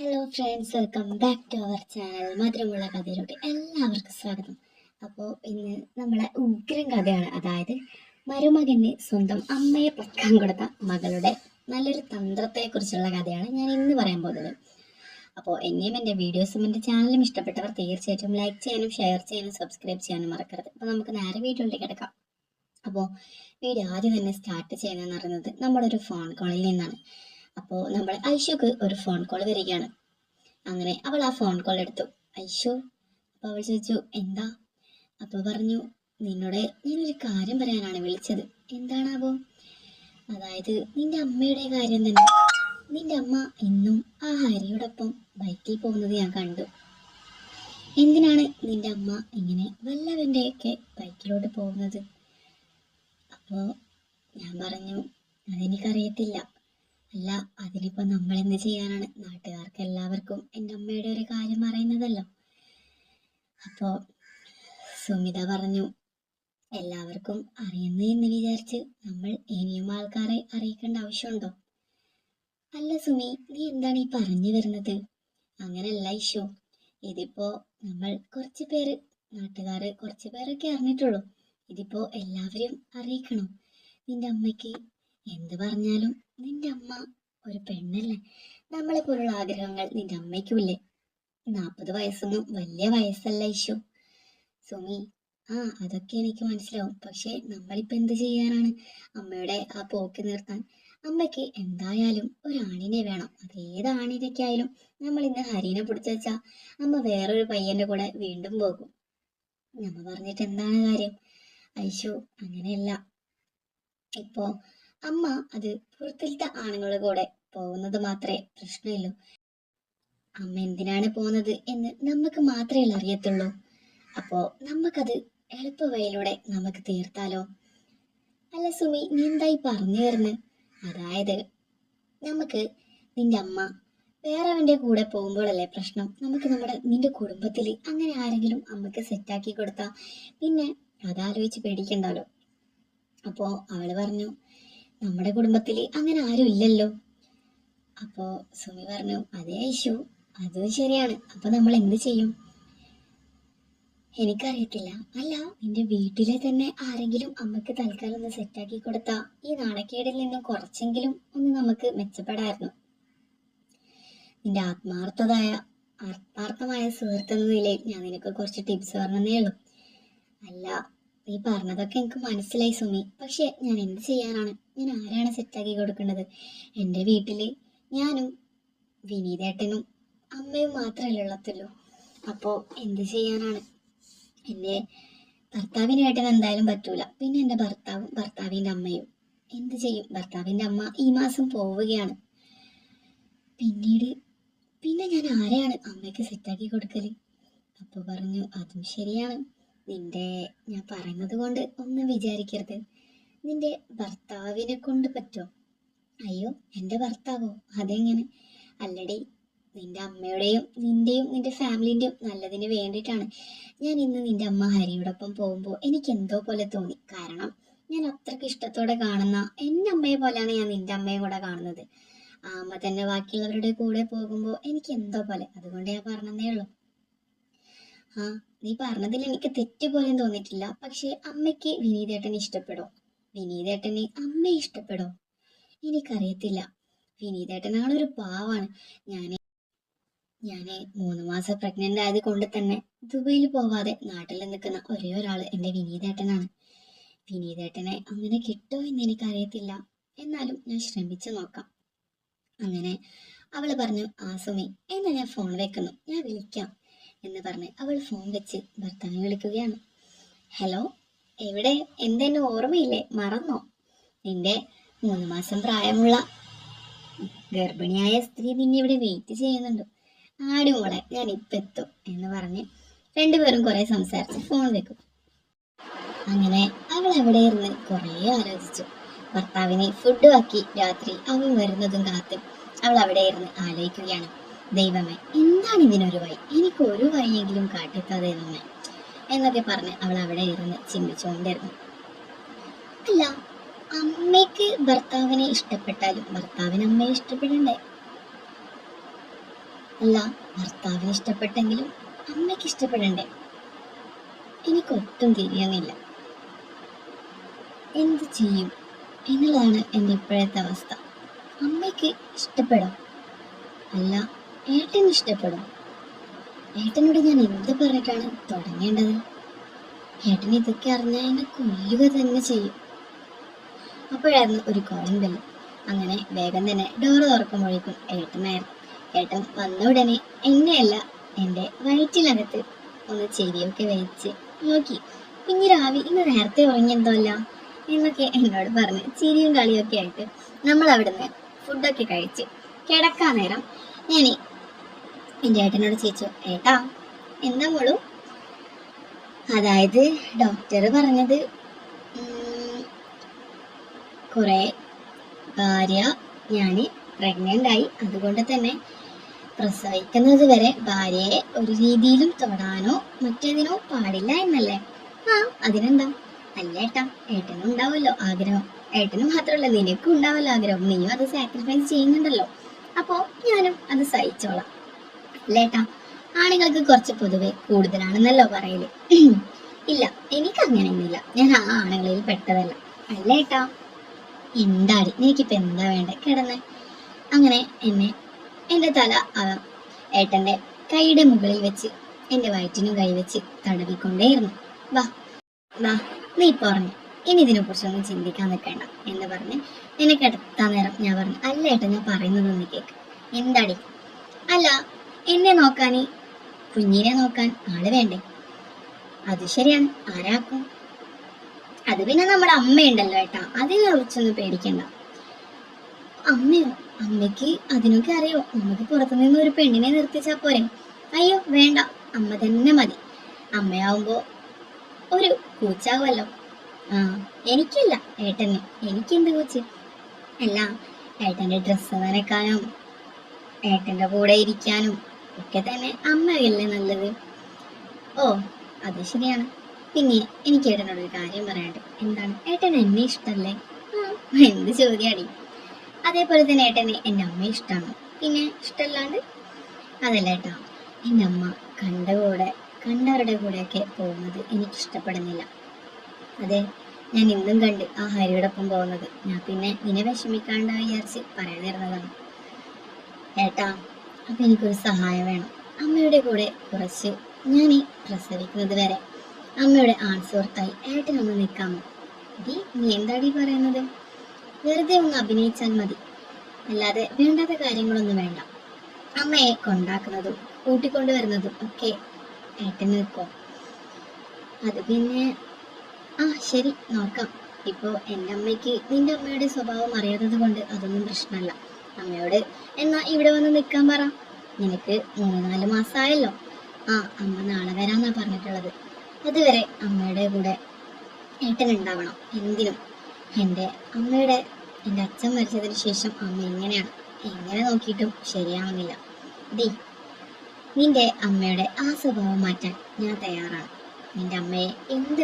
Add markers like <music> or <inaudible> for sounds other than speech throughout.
Hello friends welcome back to our channel മധുരമുള്ള കഥയിലോട്ട് എല്ലാവർക്കും സ്വാഗതം. അപ്പോൾ ഇന്ന് നമ്മളെ ഉഗ്രൻ കഥയാണ്. അതായത് മരുമകന് സ്വന്തം അമ്മയെ പൊക്കാൻ കൊടുത്ത മകളുടെ നല്ലൊരു തന്ത്രത്തെക്കുറിച്ചുള്ള കഥയാണ് ഞാൻ ഇന്ന് പറയാൻ പോകുന്നത്. അപ്പോൾ എന്നെയും എന്റെ വീഡിയോസും എന്റെ ചാനലും ഇഷ്ടപ്പെട്ടവർ തീർച്ചയായിട്ടും ലൈക്ക് ചെയ്യാനും ഷെയർ ചെയ്യാനും സബ്സ്ക്രൈബ് ചെയ്യാനും മറക്കരുത്. അപ്പോൾ നമുക്ക് നേരെ വീഡിയോയിലേക്ക് കിടക്കാം. അപ്പോൾ വീഡിയോ ആദ്യം തന്നെ സ്റ്റാർട്ട് ചെയ്യുന്നതെന്ന് പറയുന്നത് നമ്മുടെ ഒരു ഫോൺ കോളിൽ നിന്നാണ്. അപ്പോൾ നമ്മൾ ഐഷുക്ക് ഒരു ഫോൺ കോൾ വരികയാണ്. അങ്ങനെ അവൾ ആ ഫോൺ കോൾ എടുത്തു. ഐഷു അപ്പോൾ അവൾ ചോദിച്ചു എന്താ? അപ്പോൾ പറഞ്ഞു നിന്നോട് ഞാനൊരു കാര്യം പറയാനാണ് വിളിച്ചത്. എന്താണാവോ? അതായത് നിന്റെ അമ്മയുടെ കാര്യം തന്നെ. നിന്റെ അമ്മ ഇന്നും ആ ഹരിയോടൊപ്പം ബൈക്കിൽ പോകുന്നത് ഞാൻ കണ്ടു. എന്തിനാണ് നിന്റെ അമ്മ ഇങ്ങനെ വല്ലവന്റെയൊക്കെ ബൈക്കിലോട്ട് പോകുന്നത്? അപ്പോൾ ഞാൻ പറഞ്ഞു അതെനിക്കറിയത്തില്ല. അല്ല അതിനിപ്പോ നമ്മൾ എന്ത് ചെയ്യാനാണ്? നാട്ടുകാർക്ക് എല്ലാവർക്കും എന്റെ അമ്മയുടെ ഒരു കാര്യം അറിയുന്നതല്ലോ. അപ്പോ സുമിത പറഞ്ഞു എല്ലാവർക്കും അറിയുന്നു എന്ന് വിചാരിച്ച് നമ്മൾ ഇനിയും ആൾക്കാരെ അറിയിക്കേണ്ട ആവശ്യമുണ്ടോ? അല്ല സുമി നീ എന്താണ് ഈ പറഞ്ഞു വരുന്നത്? അങ്ങനല്ല ഈശോ. ഇതിപ്പോ നമ്മൾ കുറച്ച് പേര് നാട്ടുകാര് കുറച്ച് പേരൊക്കെ അറിഞ്ഞിട്ടുള്ളൂ. ഇതിപ്പോ എല്ലാവരും അറിയിക്കണം. നിന്റെ അമ്മയ്ക്ക് എന്ത് പറഞ്ഞാലും നിന്റെ അമ്മ ഒരു പെണ്ണല്ലേ? നമ്മളെ പോലുള്ള ആഗ്രഹങ്ങൾ നിന്റെ അമ്മയ്ക്കുമില്ലേ? നാൽപ്പത് വയസ്സൊന്നും വലിയ വയസ്സല്ല ഇഷു സുമി ആ അതൊക്കെ എനിക്ക് മനസ്സിലാവും. പക്ഷെ നമ്മളിപ്പോ എന്ത് ചെയ്യാനാണ്? അമ്മയുടെ ആ പോക്ക് നിർത്താൻ. അമ്മയ്ക്ക് എന്തായാലും ഒരു ആണിനെ വേണം. അത് ഏത് ആണിനൊക്കെ ആയാലും നമ്മൾ ഇന്ന് ഹരീനെ പിടിച്ചു വെച്ചാൽ അമ്മ വേറൊരു പയ്യന്റെ കൂടെ വീണ്ടും പോകും. നമ്മ പറഞ്ഞിട്ട് എന്താണ് കാര്യം? ഐഷു അങ്ങനെയല്ല. ഇപ്പോ അമ്മ അത് പുറത്തിലത്തെ ആണുങ്ങളുടെ കൂടെ പോകുന്നത് മാത്രമേ പ്രശ്നമില്ലൂ അമ്മ എന്തിനാണ് പോകുന്നത് എന്ന് നമുക്ക് മാത്രമേ അറിയത്തുള്ളൂ. അപ്പോ നമുക്കത് എളുപ്പ വഴിയിലൂടെ നമുക്ക് തീർത്താലോ? അല്ല സുമി നീ എന്തായി പറഞ്ഞു വരുന്നത് അതായത് നമുക്ക് നിന്റെ അമ്മ വേറെവന്റെ കൂടെ പോകുമ്പോഴല്ലേ പ്രശ്നം? നമുക്ക് നമ്മുടെ നിന്റെ കുടുംബത്തിൽ അങ്ങനെ ആരെങ്കിലും അമ്മയ്ക്ക് സെറ്റാക്കി കൊടുത്താ പിന്നെ അതാലോചിച്ച് പേടിക്കണ്ടല്ലോ. അപ്പോ അവൾ പറഞ്ഞു നമ്മുടെ കുടുംബത്തിൽ അങ്ങനെ ആരും ഇല്ലല്ലോ. അപ്പോ സുമി പറഞ്ഞു അതേ ഇഷ്യൂ അത് ശരിയാണ്. അപ്പൊ നമ്മൾ എന്ത് ചെയ്യും? എനിക്കറിയത്തില്ല. അല്ല നിന്റെ വീട്ടിലെ തന്നെ ആരെങ്കിലും അമ്മയ്ക്ക് തൽക്കാലം ഒന്ന് സെറ്റാക്കി കൊടുത്താ ഈ നാണക്കേടിൽ നിന്നും കുറച്ചെങ്കിലും ഒന്ന് നമുക്ക് മെച്ചപ്പെടായിരുന്നു. നിന്റെ ആത്മാർത്ഥതായ ആത്മാർത്ഥമായ സുഹൃത്ത് എന്ന നിലയിൽ ഞാൻ നിനക്ക് കുറച്ച് ടിപ്സ് പറഞ്ഞതേ ഉള്ളൂ. അല്ല നീ പറഞ്ഞതൊക്കെ എനിക്ക് മനസ്സിലായി സുമി. പക്ഷെ ഞാൻ എന്ത് ചെയ്യാനാണ്? ഞാൻ ആരാണ് സെറ്റാക്കി കൊടുക്കേണ്ടത്? എന്റെ വീട്ടിൽ ഞാനും വിനീതേട്ടനും അമ്മയും മാത്രമല്ലേ ഉള്ളത്തുള്ളൂ. അപ്പോൾ എന്ത് ചെയ്യാനാണ്? എന്റെ ഭർത്താവിന്റെ ഏട്ടൻ എന്തായാലും പറ്റൂല. പിന്നെ എന്റെ ഭർത്താവും ഭർത്താവിന്റെ അമ്മയും. എന്ത് ചെയ്യും? ഭർത്താവിന്റെ അമ്മ ഈ മാസം പോവുകയാണ്. പിന്നീട് പിന്നെ ഞാൻ ആരെയാണ് അമ്മയ്ക്ക് സെറ്റാക്കി കൊടുക്കൽ? അപ്പോൾ പറഞ്ഞു അതും ശരിയാണ്. നിന്റെ ഞാൻ പറയുന്നത് കൊണ്ട് ഒന്നും വിചാരിക്കരുത്. നിന്റെ ഭർത്താവിനെ കൊണ്ട് പറ്റോ? അയ്യോ എന്റെ ഭർത്താവോ? അതെങ്ങനെ? അല്ലടി നിന്റെ അമ്മയുടെയും നിന്റെയും നിന്റെ ഫാമിലിന്റെയും നല്ലതിന് വേണ്ടിയിട്ടാണ് ഞാൻ ഇന്ന് നിന്റെ അമ്മ ഹരിയോടൊപ്പം പോകുമ്പോൾ എനിക്ക് എന്തോ പോലെ തോന്നി. കാരണം ഞാൻ അത്രയ്ക്ക് ഇഷ്ടത്തോടെ കാണുന്ന എന്റെ അമ്മയെ പോലെയാണ് ഞാൻ നിന്റെ അമ്മയെ കൂടെ കാണുന്നത്. അമ്മ തന്നെ ബാക്കിയുള്ളവരുടെ കൂടെ പോകുമ്പോൾ എനിക്ക് എന്തോ പോലെ. അതുകൊണ്ട് ഞാൻ പറഞ്ഞതേ ഉള്ളൂ. ആ നീ പറഞ്ഞതിൽ എനിക്ക് തെറ്റ് പോലും തോന്നിയിട്ടില്ല. പക്ഷെ അമ്മയ്ക്ക് വിനീതേട്ടനെ ഇഷ്ടപ്പെടോ? വിനീതേട്ടനെ അമ്മയെ ഇഷ്ടപ്പെടോ? എനിക്കറിയത്തില്ല. വിനീതേട്ടനാണ് ഒരു പാവാണ്. ഞാൻ ഞാൻ മൂന്ന് മാസം പ്രഗ്നന്റ് ആയത് കൊണ്ട് തന്നെ ദുബൈയിൽ പോവാതെ നാട്ടിൽ നിൽക്കുന്ന ഒരേ ഒരാൾ എന്റെ വിനീതേട്ടനാണ്. വിനീതേട്ടനെ അങ്ങനെ കിട്ടുമോ എന്ന് എനിക്കറിയത്തില്ല. എന്നാലും ഞാൻ ശ്രമിച്ചു നോക്കാം. അങ്ങനെ അവൾ പറഞ്ഞു ആ സുമി എന്നാ ഞാൻ ഫോൺ വെക്കുന്നു. ഞാൻ വിളിക്കാം. എന്ന് പറഞ്ഞ് അവൾ ഫോൺ വെച്ച് ഭർത്താവിനെ വിളിക്കുകയാണ്. ഹലോ എവിടെ? എന്തെന്നെ ഓർമ്മയില്ലേ? മറന്നോ? നിന്റെ മൂന്ന് മാസം പ്രായമുള്ള ഗർഭിണിയായ സ്ത്രീ നിന്നെ ഇവിടെ വെയിറ്റ് ചെയ്യുന്നുണ്ട്. ആടി മോളെ ഞാൻ ഇപ്പം എത്തും എന്ന് പറഞ്ഞ് രണ്ടുപേരും കുറെ സംസാരിച്ച് ഫോൺ വെക്കും. അങ്ങനെ അവൾ അവിടെ ഇരുന്ന് കുറേ ആലോചിച്ചു. ഭർത്താവിനെ ഫുഡ് ആക്കി രാത്രി അവൻ വരുന്നതും കാത്ത് അവൾ അവിടെ ഇരുന്ന് ആലോചിക്കുകയാണ്. ദൈവമേ എന്താണ് ഇതിനൊരു വഴി? എനിക്ക് ഒരു വഴിയെങ്കിലും കാട്ടിത്താതെ തന്നെ എന്നൊക്കെ പറഞ്ഞ് അവൾ അവിടെ ഇരുന്ന് ചിന്തിച്ചുകൊണ്ടിരുന്നു. അല്ല അമ്മയ്ക്ക് ഭർത്താവിനെ ഇഷ്ടപ്പെട്ടാലും ഭർത്താവിന് അമ്മയെ ഇഷ്ടപ്പെടണ്ടേ? അല്ല ഭർത്താവിന് ഇഷ്ടപ്പെട്ടെങ്കിലും അമ്മയ്ക്ക് ഇഷ്ടപ്പെടണ്ടേ? എനിക്കൊട്ടും തിരിയുന്നില്ല. എന്ത് ചെയ്യും? എന്നുള്ളതാണ് എന്റെ ഇപ്പോഴത്തെ അവസ്ഥ. അമ്മയ്ക്ക് ഇഷ്ടപ്പെടും? അല്ല ഏട്ടന് ഇഷ്ടപ്പെടും. ഏട്ടനോട് ഞാൻ എന്ത് പറഞ്ഞിട്ടാണ് തുടങ്ങേണ്ടത്? ഏട്ടൻ ഇതൊക്കെ അറിഞ്ഞാൽ എന്നെ കൊല്ലുക തന്നെ ചെയ്യും. അപ്പോഴായിരുന്നു ഒരു കോളിംഗ് ബെല്ല് അങ്ങനെ വേഗം തന്നെ ഡോർ തുറക്കുമ്പോഴേക്കും ഏട്ടനായിരുന്നു ഏട്ടൻ വന്ന ഉടനെ എന്നെയല്ല എന്റെ വയറ്റിനകത്ത് ഒന്ന് ചെവിയൊക്കെ വെച്ച് നോക്കി. കുഞ്ഞിരാവി ഇന്ന് നേരത്തെ ഉറങ്ങിയെന്തോല്ല എന്നൊക്കെ എന്നോട് പറഞ്ഞ് ചിരിയും കളിയൊക്കെ ആയിട്ട് നമ്മൾ അവിടുന്ന് ഫുഡൊക്കെ കഴിച്ച് കിടക്കാൻ നേരം ഞാൻ എന്റെ ഏട്ടനോട് ചോദിച്ചു ഏട്ടാ എന്താ മോളു? അതായത് ഡോക്ടർ പറഞ്ഞത് കുറേ ഭാര്യ ഞാൻ പ്രഗ്നന്റ് ആയി. അതുകൊണ്ട് തന്നെ പ്രസവിക്കുന്നത് വരെ ഭാര്യയെ ഒരു രീതിയിലും തൊടാനോ മറ്റേതിനോ പാടില്ല എന്നല്ലേ? ആ അതിനെന്താ? അല്ല ഏട്ടാ ഏട്ടനും ഉണ്ടാവുമല്ലോ ആഗ്രഹം. ഏട്ടനും മാത്രമല്ല നിനക്കും ഉണ്ടാവല്ലോ ആഗ്രഹം. നീയും അത് സാക്രിഫൈസ് ചെയ്യുന്നുണ്ടല്ലോ. അപ്പോ ഞാനും അത് സഹിച്ചോളാം. അല്ലേട്ടാ ആണുങ്ങൾക്ക് കുറച്ച് പൊതുവെ കൂടുതലാണെന്നല്ലോ പറയൽ. <clears throat> ഇല്ല എനിക്ക് അങ്ങനെയൊന്നുമില്ല ഞാൻ ആ ആണുങ്ങളിൽ പെട്ടതല്ല. അല്ലേട്ടാ എന്താടി? നിനക്കിപ്പോ എന്താ വേണ്ട? കിടന്ന്. അങ്ങനെ എന്നെ എന്റെ തല ഏട്ടന്റെ കൈയുടെ മുകളിൽ വെച്ച് എന്റെ വയറ്റിനും കൈവച്ച് തടവിക്കൊണ്ടേയിരുന്നു. വാ വാ നീ പറഞ്ഞു ഇനി ഇതിനെ കുറിച്ചൊന്നും ചിന്തിക്കാൻ നിൽക്കേണ്ട എന്ന് പറഞ്ഞ് എന്നെ കിടത്താൻ നേരം ഞാൻ പറഞ്ഞു അല്ല ഏട്ടാ ഞാൻ പറയുന്നതൊന്ന് കേക്ക്. എന്താടി? അല്ല എന്നെ നോക്കാനേ കുഞ്ഞിനെ നോക്കാൻ ആൾ വേണ്ടേ? അത് ശരിയാണ്. ആരാക്കും? അത് പിന്നെ നമ്മുടെ അമ്മയുണ്ടല്ലോ ഏട്ടാ. അതിനെ കുറിച്ചൊന്നും പേടിക്കണ്ട. അമ്മയോ? അമ്മയ്ക്ക് അതിനൊക്കെ അറിയോ? നമുക്ക് പുറത്തുനിന്ന് ഒരു പെണ്ണിനെ നിർത്തിച്ചാ പോരെ? അയ്യോ വേണ്ട. അമ്മ തന്നെ മതി. അമ്മയാവുമ്പോ ഒരു കൂച്ചാവുമല്ലോ ആ എനിക്കില്ല ഏട്ടന്. എനിക്കെന്ത് കൂച്ച് അല്ല ഏട്ടന്റെ ഡ്രസ്സ് നനക്കാനും ഏട്ടന്റെ കൂടെ ഇരിക്കാനും ഒക്കെ തന്നെ അമ്മയല്ലേ നല്ലത്? ഓ അത് ശരിയാണ്. പിന്നെ എനിക്ക് ഏട്ടനോട് ഒരു കാര്യം പറയാണ്ട് എന്താണ്? ഏട്ടൻ എന്നെ ഇഷ്ടല്ലേ? എന്ത് ചോദ്യാടി? അതേപോലെ തന്നെ ഏട്ടന് എന്റെ അമ്മ ഇഷ്ടമാണ് പിന്നെ ഇഷ്ടമല്ലാണ്ട് അതല്ല ഏട്ടാ എന്റെ അമ്മ കണ്ട കൂടെ കണ്ടവരുടെ കൂടെയൊക്കെ പോകുന്നത് എനിക്ക് ഇഷ്ടപ്പെടുന്നില്ല. അതെ ഞാൻ ഇന്നും കണ്ട് ആ ഹരിയോടൊപ്പം പോകുന്നത്. ഞാൻ പിന്നെ നിന്നെ വിഷമിക്കാണ്ടാ വിചാരിച്ച് പറയാനിരുന്നതാണ് ഏട്ടാ അപ്പൊ എനിക്കൊരു സഹായം വേണം. അമ്മയുടെ കൂടെ കുറച്ച് ഞാൻ ഈ പ്രസവിക്കുന്നത് വരെ. അമ്മയുടെ ആൺ സുഹൃത്തായി ഏട്ടനൊന്ന് നിൽക്കാമോ? ഡി നീ എന്താടി പറയുന്നത്? വെറുതെ ഒന്ന് അഭിനയിച്ചാൽ മതി. അല്ലാതെ വേണ്ടാത്ത കാര്യങ്ങളൊന്നും വേണ്ട. അമ്മയെ കൊണ്ടാക്കുന്നതും കൂട്ടിക്കൊണ്ടുവരുന്നതും ഒക്കെ ഏട്ടൻ നിൽക്കോ? അത് പിന്നെ ആ ശരി നോക്കാം. ഇപ്പോൾ എന്റെ അമ്മയ്ക്ക് നിന്റെ അമ്മയുടെ സ്വഭാവം അറിയാത്തത് കൊണ്ട് അതൊന്നും പ്രശ്നമല്ല. അമ്മയോട് എന്നാ ഇവിടെ വന്ന് നിൽക്കാൻ പറ. നിനക്ക് മൂന്ന് നാല് മാസമായല്ലോ ആ അമ്മ നാളെ വരാന്നാ പറഞ്ഞിട്ടുള്ളത്. അതുവരെ അമ്മയുടെ കൂടെ ഏട്ടൻ ഉണ്ടാവണം എന്തിനും. എന്റെ അമ്മയുടെ എന്റെ അച്ഛൻ മരിച്ചതിന് ശേഷം അമ്മ എങ്ങനെയാണ്? എങ്ങനെ നോക്കിയിട്ടും ശരിയാവുന്നില്ല. ഡി നിന്റെ അമ്മയുടെ ആ സ്വഭാവം മാറ്റാൻ ഞാൻ തയ്യാറാണ്. നിന്റെ അമ്മയെ എന്ത്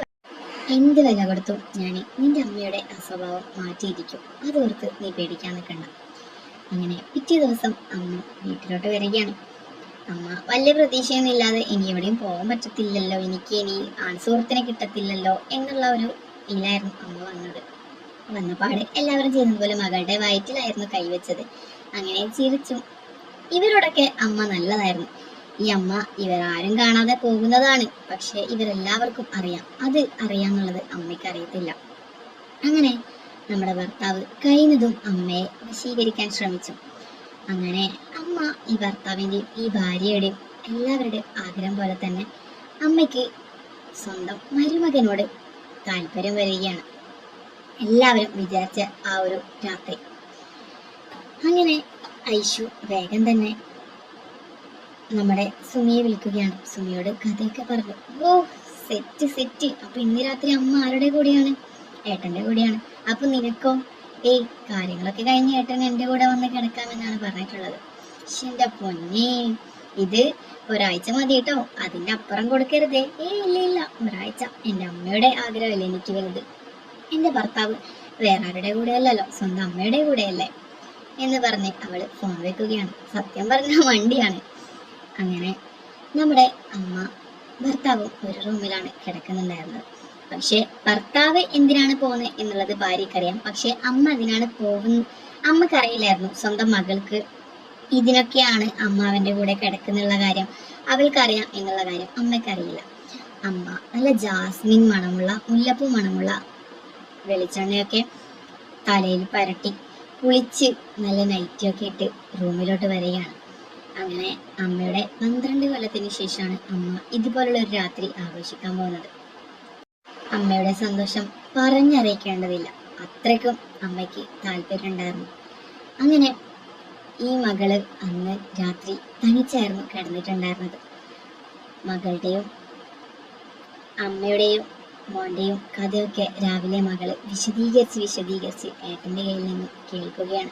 എന്ത് വില കൊടുത്തും ഞാൻ നിന്റെ അമ്മയുടെ ആ സ്വഭാവം മാറ്റിയിരിക്കും. അതോർത്ത് നീ പേടിക്കാൻ നിൽക്കണ്ട. അങ്ങനെ പിറ്റേ ദിവസം അമ്മ വീട്ടിലോട്ട് വരികയാണ്. അമ്മ വലിയ പ്രതീക്ഷയൊന്നും ഇല്ലാതെ ഇനി എവിടെയും പോകാൻ പറ്റത്തില്ലല്ലോ എനിക്ക് ഇനി ആൺസുഹൃത്തിനെ കിട്ടത്തില്ലല്ലോ എന്നുള്ള ഒരു ഇല്ലായിരുന്നു അമ്മ വന്നത്. വന്നപാട് എല്ലാവരും ചെയ്യുന്നത് പോലെ മകളുടെ വയറ്റിലായിരുന്നു കൈവച്ചത് അങ്ങനെ ചിരിച്ചു ഇവരോടൊക്കെ അമ്മ നല്ലതായിരുന്നു. ഈ അമ്മ ഇവരാരും കാണാതെ പോകുന്നതാണ് പക്ഷെ ഇവരെല്ലാവർക്കും അറിയാം. അത് അറിയാന്നുള്ളത് അമ്മയ്ക്ക് അറിയത്തില്ല അങ്ങനെ നമ്മുടെ ഭർത്താവ് കഴിയുന്നതും അമ്മയെ വശീകരിക്കാൻ ശ്രമിച്ചു. അങ്ങനെ അമ്മ ഈ ഭർത്താവിന്റെയും ഈ ഭാര്യയുടെയും എല്ലാവരുടെയും ആഗ്രഹം പോലെ തന്നെ അമ്മയ്ക്ക് സ്വന്തം മരുമകനോട് താല്പര്യം വരികയാണ്. എല്ലാവരും വിചാരിച്ച ആ ഒരു രാത്രി. അങ്ങനെ ഐഷു വേഗം തന്നെ നമ്മുടെ സുമിയെ വിളിക്കുകയാണ്. സുമിയോട് കഥയൊക്കെ പറഞ്ഞു. ഓ സെറ്റ് സെറ്റ്. അപ്പൊ ഇന്ന് രാത്രി അമ്മ ആരുടെ കൂടെയാണ്? ഏട്ടന്റെ കൂടെയാണ്. അപ്പൊ നിനക്കോ ഏയ് കാര്യങ്ങളൊക്കെ കഴിഞ്ഞ് ഏട്ടൻ എന്റെ കൂടെ വന്ന് കിടക്കാമെന്നാണ് പറഞ്ഞിട്ടുള്ളത്. പക്ഷെ എന്റെ പൊന്നെ. ഇത് ഒരാഴ്ച മതി കേട്ടോ അതിന്റെ അപ്പുറം കൊടുക്കരുതേ. ഏ ഇല്ല ഇല്ല. ഒരാഴ്ച. എന്റെ അമ്മയുടെ ആഗ്രഹമല്ലേ എനിക്ക് വലുത്. എന്റെ ഭർത്താവ് വേറെ ആരുടെ കൂടെ അല്ലല്ലോ സ്വന്തം അമ്മയുടെ കൂടെയല്ലേ. എന്ന് പറഞ്ഞ് അവൾ ഫോൺ വെക്കുകയാണ്. സത്യം പറഞ്ഞ വണ്ടിയാണ്. അങ്ങനെ നമ്മുടെ അമ്മ ഭർത്താവും ഒരു റൂമിലാണ് കിടക്കുന്നുണ്ടായിരുന്നത്. പക്ഷെ ഭർത്താവ് എന്തിനാണ് പോകുന്നത് എന്നുള്ളത് ഭാര്യക്കറിയാം പക്ഷെ അമ്മ അതിനാണ് പോകുന്ന അമ്മക്കറിയില്ലായിരുന്നു. സ്വന്തം മകൾക്ക് ഇതിനൊക്കെയാണ് അമ്മ അവന്റെ കൂടെ കിടക്കുന്നുള്ള കാര്യം അവൾക്കറിയാം എന്നുള്ള കാര്യം അമ്മയ്ക്കറിയില്ല. അമ്മ നല്ല ജാസ്മിൻ മണമുള്ള മുല്ലപ്പൂ മണമുള്ള വെളിച്ചെണ്ണയൊക്കെ തലയിൽ പരട്ടി കുളിച്ച് നല്ല നൈറ്റിയൊക്കെ ഇട്ട് റൂമിലോട്ട് വരികയാണ്. അങ്ങനെ അമ്മയുടെ പന്ത്രണ്ട് കൊല്ലത്തിന് ശേഷമാണ് അമ്മ ഇതുപോലുള്ള ഒരു രാത്രി ആഘോഷിക്കാൻ പോകുന്നത്. അമ്മയുടെ സന്തോഷം പറഞ്ഞറിയിക്കേണ്ടതില്ല. അത്രയ്ക്കും അമ്മയ്ക്ക് താല്പര്യം ഉണ്ടായിരുന്നു അങ്ങനെ ഈ മകൾ അന്ന് രാത്രി തനിച്ചായിരുന്നു കിടന്നിട്ടുണ്ടായിരുന്നത്. മകളുടെയും അമ്മയുടെയും മോന്റെയും കഥയൊക്കെ രാവിലെ മകൾ വിശദീകരിച്ച് വിശദീകരിച്ച് ഏട്ടന്റെ കയ്യിൽ നിന്ന് കേൾക്കുകയാണ്.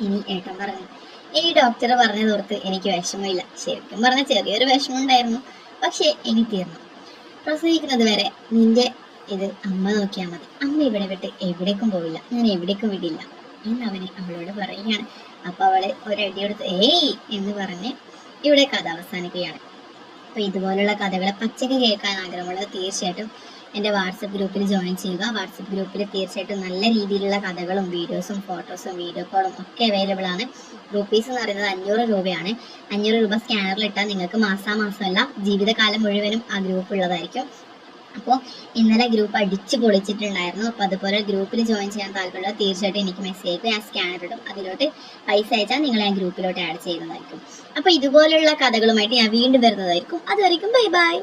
ഇനി ഏട്ടൻ പറഞ്ഞു ഈ ഡോക്ടർ പറഞ്ഞതോർത്ത് എനിക്ക് വിഷമമില്ല. ശരിക്കും പറഞ്ഞ ചെറിയൊരു വിഷമം ഉണ്ടായിരുന്നു പക്ഷെ ഇനി തീർന്നു. പ്രസവിക്കുന്നത് വരെ നിന്റെ ഇത് അമ്മ നോക്കിയാൽ മതി. അമ്മ ഇവിടെ വിട്ട് എവിടേക്കും പോവില്ല. ഞാൻ എവിടേക്കും വിടില്ല എന്ന് അവന് അവളോട് പറയുകയാണ്. അപ്പൊ അവൾ ഒരടി കൊടുത്ത് ഏയ് എന്ന് പറഞ്ഞ് ഇവിടെ കഥ അവസാനിക്കുകയാണ് അപ്പൊ ഇതുപോലുള്ള കഥകളെ പച്ചക്ക് കേൾക്കാൻ ആഗ്രഹമുള്ളത് തീർച്ചയായിട്ടും എന്റെ വാട്സപ്പ് ഗ്രൂപ്പിൽ ജോയിൻ ചെയ്യുക. വാട്സപ്പ് ഗ്രൂപ്പിൽ തീർച്ചയായിട്ടും നല്ല രീതിയിലുള്ള കഥകളും വീഡിയോസും ഫോട്ടോസും വീഡിയോ കോളും ഒക്കെ അവൈലബിൾ ആണ്. റുപ്പീസ് എന്ന് പറയുന്നത് അഞ്ഞൂറ് രൂപയാണ്. അഞ്ഞൂറ് രൂപ സ്കാനറിൽ ഇട്ടാൽ നിങ്ങൾക്ക് മാസാമാസമല്ല ജീവിതകാലം മുഴുവനും ആ ഗ്രൂപ്പ് ഉള്ളതായിരിക്കും. അപ്പോൾ ഇന്നലെ ഗ്രൂപ്പ് അടിച്ച് പൊളിച്ചിട്ടുണ്ടായിരുന്നു. അപ്പോൾ അതുപോലെ ഗ്രൂപ്പിൽ ജോയിൻ ചെയ്യാൻ താല്പര്യമുള്ള തീർച്ചയായിട്ടും എനിക്ക് മെസ്സേജ് അയക്കും ഞാൻ സ്കാനർ ഇടും. അതിലോട്ട് പൈസ അയച്ചാൽ നിങ്ങളെ ആ ഗ്രൂപ്പിലോട്ട് ആഡ് ചെയ്യുന്നതായിരിക്കും. അപ്പോൾ ഇതുപോലുള്ള കഥകളുമായിട്ട് ഞാൻ വീണ്ടും വരുന്നതായിരിക്കും. അതുവരെയും ബൈ ബൈ.